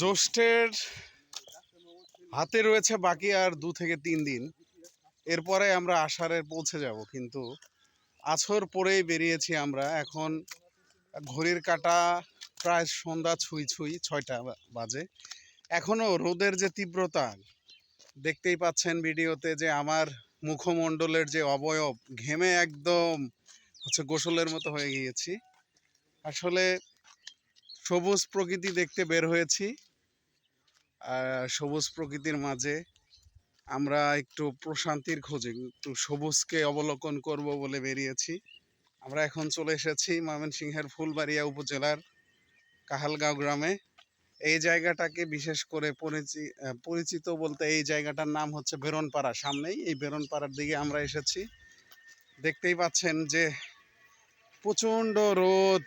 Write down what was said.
জ্যৈষ্ঠের হাতে রয়েছে বাকি আর দু থেকে তিন দিন। এরপরে আমরা আষাঢ়ে পৌঁছে যাব, কিন্তু আছর পরেই বেরিয়েছি আমরা। এখন ঘড়ির কাটা প্রায় সন্ধ্যা ছুঁই ছুঁই, ছয়টা বাজে। এখনও রোদের যে তীব্রতা, দেখতেই পাচ্ছেন ভিডিওতে যে আমার মুখমণ্ডলের যে অবয়ব ঘেমে একদম হচ্ছে গোসলের মতো হয়ে গিয়েছি। আসলে সবুজ প্রকৃতি দেখতে বের হয়েছি। সবুজ প্রকৃতির মাঝে আমরা একটু প্রশান্তির খোঁজে, একটু সবুজকে অবলোকন করব বলে বেরিয়েছি। আমরা এখন চলে এসেছি ময়মনসিংহের ফুলবাড়িয়া উপজেলার কাহালগাঁও গ্রামে। এই জায়গাটাকে বিশেষ করে পরিচি- পরিচিত বলতে এই জায়গাটার নাম হচ্ছে বেরনপাড়া। সামনেই এই বেরনপাড়ার দিকে আমরা এসেছি। দেখতেই পাচ্ছেন যে প্রচণ্ড রোদ।